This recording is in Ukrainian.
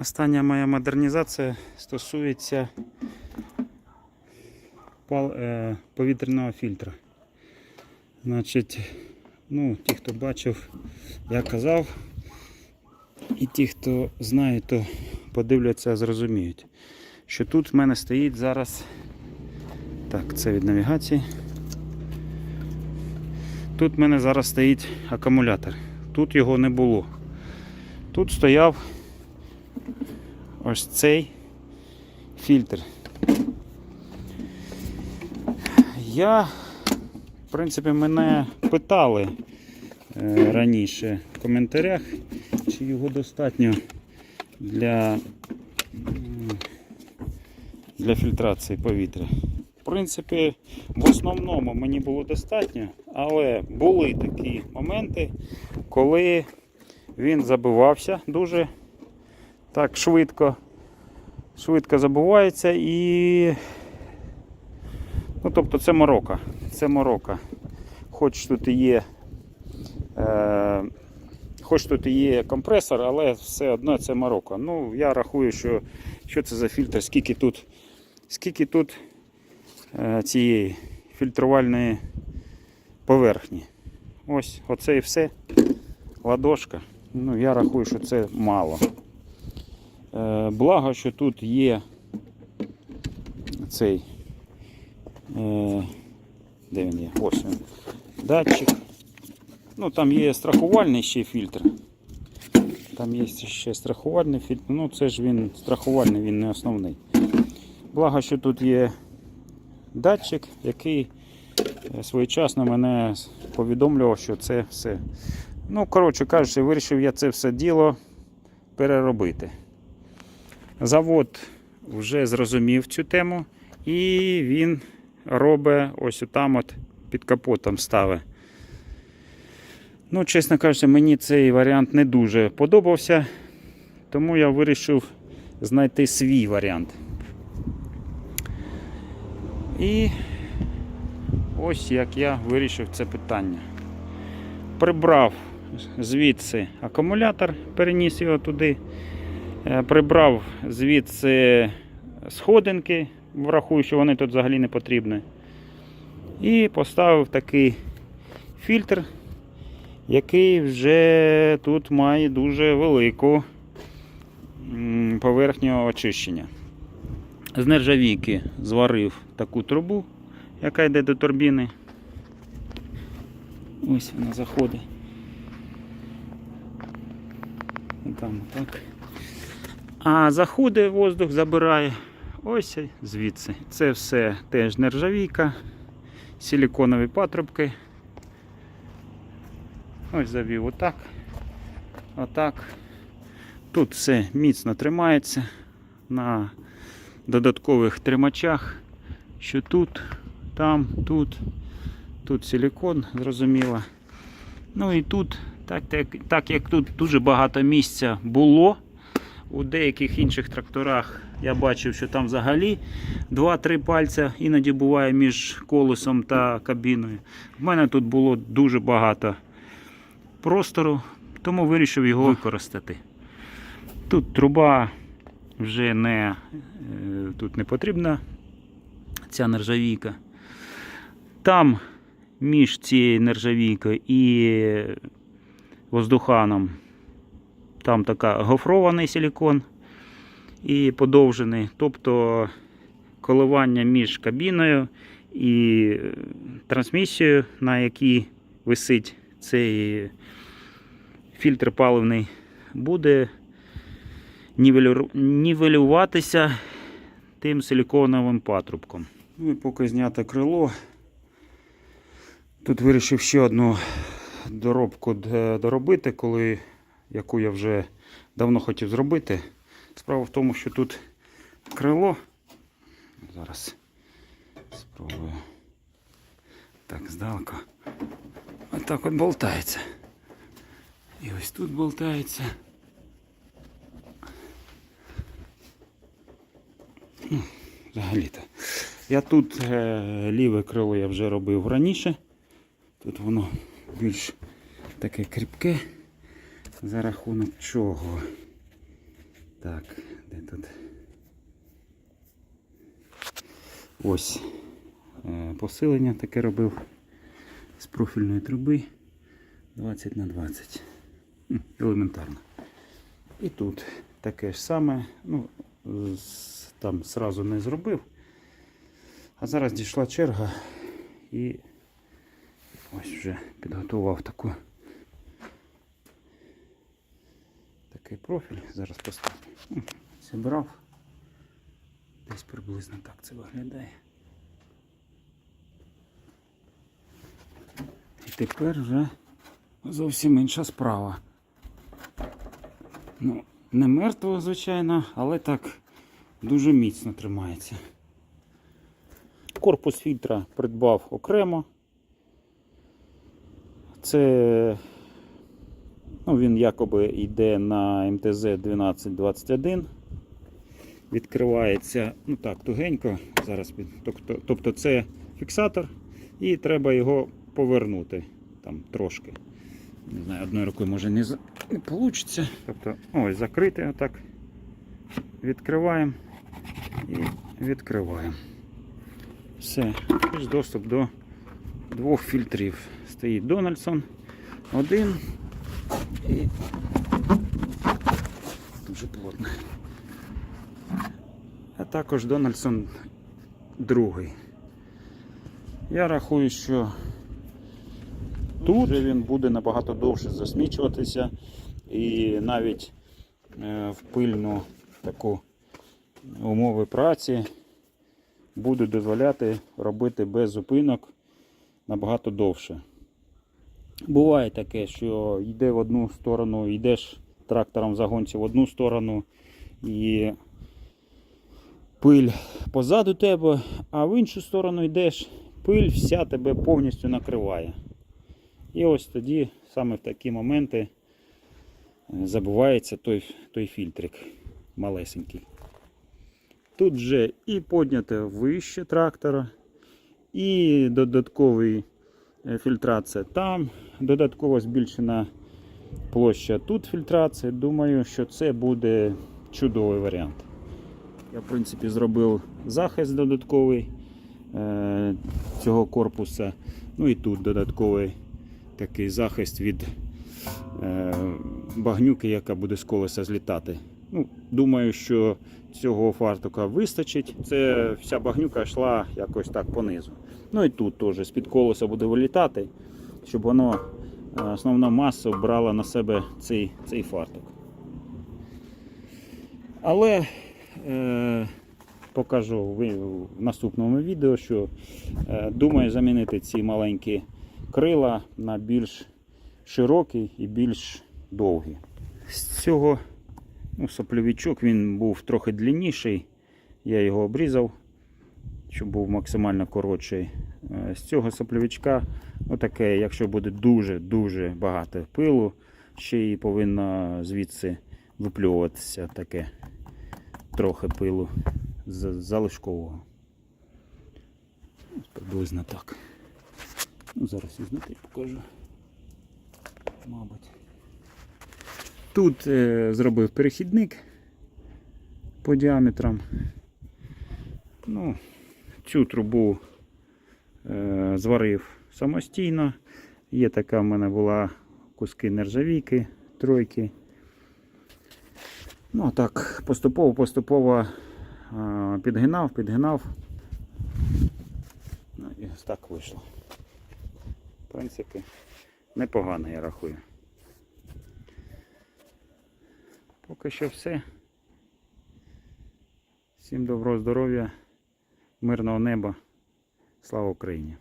Остання моя модернізація стосується е, повітряного фільтра. Значить, ну, ті, хто бачив, я казав, і ті, хто знає, то подивляться, зрозуміють, що тут в мене стоїть зараз. Так, це від навігації. Тут в мене зараз стоїть акумулятор. Тут його не було. Тут стояв ось цей фільтр. Я, в принципі, мене питали е, раніше в коментарях, чи його достатньо для, для фільтрації повітря. В принципі, в основному мені було достатньо, але були такі моменти, коли він забивався дуже так швидко. Швидко забувається і. Ну, тобто це морока. Це морока. Хоч тут і є. Е, хоч тут і є компресор, але все одно це морока. Ну, я рахую, що, що це за фільтр, скільки тут, скільки тут е, цієї фільтрувальної поверхні. Ось, оце і все. Ладошка. Ну, я рахую, що це мало. Е, благо, що тут є цей. Е, де він є? Ось він. Датчик. Ну, там є страхувальний ще фільтр. Там є ще страхувальний фільтр. Ну, це ж він страхувальний, він не основний. Благо, що тут є датчик, який е, своєчасно мене повідомлював, що це все. Ну, коротше кажучи, вирішив я це все діло переробити. Завод вже зрозумів цю тему, і він робить ось там от під капотом ставить. Ну, чесно кажучи, мені цей варіант не дуже подобався, тому я вирішив знайти свій варіант. І ось як я вирішив це питання. Прибрав звідси акумулятор, переніс його туди. Е, Прибрав звідси сходинки, врахую, що вони тут взагалі не потрібні. І поставив такий фільтр, який вже тут має дуже велику поверхню очищення. З нержавійки зварив таку трубу, яка йде до турбіни. Ось вона заходить. Там так. А заходить воздух, забирає ось звідси. Це все теж нержавійка, силіконові патрубки. Ось завів отак. Отак. Тут все міцно тримається на додаткових тримачах, що тут, там, тут, тут силікон, зрозуміло. Ну і тут, так, так, так як тут дуже багато місця було, у деяких інших тракторах я бачив, що там взагалі 2-3 пальця іноді буває між колесом та кабіною. В мене тут було дуже багато простору, тому вирішив його використати. Тут труба вже не, е, тут не потрібна, ця нержавійка. Там між цією нержавійкою і воздуханом там така гофрований силікон і подовжений. Тобто коливання між кабіною і е, трансмісією, на якій висить цей фільтр паливний, буде нівелюватися тим силіконовим патрубком. Ну і поки знято крило. Тут вирішив ще одну доробку доробити, коли, яку я вже давно хотів зробити. Справа в тому, що тут крило. Зараз спробую. Так, здалеку. Отак от болтається. І ось тут болтається. Ну, Взагалі-то. Я тут е, ліве крило я вже робив раніше. Тут воно більш таке кріпке. За рахунок чого? Так, де тут? Ось е, посилення таке робив з профільної труби 20 на 20. Елементарно. І тут таке ж саме. Ну, там сразу не зробив. А зараз дійшла черга і ось вже підготував таку такий профіль. Зараз поставлю. Зібрав. Десь приблизно так це виглядає. І тепер вже зовсім інша справа. Ну, не мертво, звичайно, але так дуже міцно тримається. Корпус фільтра придбав окремо. Це ну, він якоби йде на МТЗ 1221. Відкривається ну так, тугенько. Зараз, тобто, тобто це фіксатор, і треба його повернути там трошки. Не знаю, одною рукою може не, не вийде. Тобто, ось закрити отак. Відкриваємо і відкриваємо. Все, ж доступ до двох фільтрів. Стоїть Дональдсон. Один і дуже плотно. А також Дональдсон другий. Я рахую, що тут вже він буде набагато довше засмічуватися і навіть е, в пильну таку умови праці буде дозволяти робити без зупинок набагато довше. Буває таке, що йде в одну сторону, йдеш трактором в загонці в одну сторону і пиль позаду тебе, а в іншу сторону йдеш, пиль вся тебе повністю накриває. І ось тоді, саме в такі моменти, е, забувається той, той фільтрик малесенький. Тут вже і підняте вище трактора, і додатковий фільтрація там, додатково збільшена площа тут фільтрація. Думаю, що це буде чудовий варіант. Я, в принципі, зробив захист додатковий е, цього корпуса. Ну і тут додатковий такий захист від е, багнюки, яка буде з колеса злітати. Ну, думаю, що цього фартука вистачить. Це вся багнюка йшла якось так понизу. Ну і тут теж з-під колеса буде вилітати, щоб воно е, основна маса брала на себе цей, цей фартук. Але е, покажу в наступному відео, що е, думаю замінити ці маленькі крила на більш широкі і більш довгі. З цього ну, сопльовичок він був трохи длинніший. Я його обрізав, щоб був максимально коротший. Е, З цього сопльовичка, отаке, якщо буде дуже-дуже багато пилу, ще і повинно звідси випльовуватися таке трохи пилу з залишкового. Приблизно так. Ну, зараз ізнутри покажу. Мабуть. Тут е, зробив перехідник по діаметрам. Ну, цю трубу е, зварив самостійно. Є така в мене була куски нержавійки, тройки. Ну, так, поступово-поступово е, підгинав, підгинав. Ну, і так вийшло. В принципі, непогано, я рахую. Поки що все. Всім доброго здоров'я, мирного неба. Слава Україні!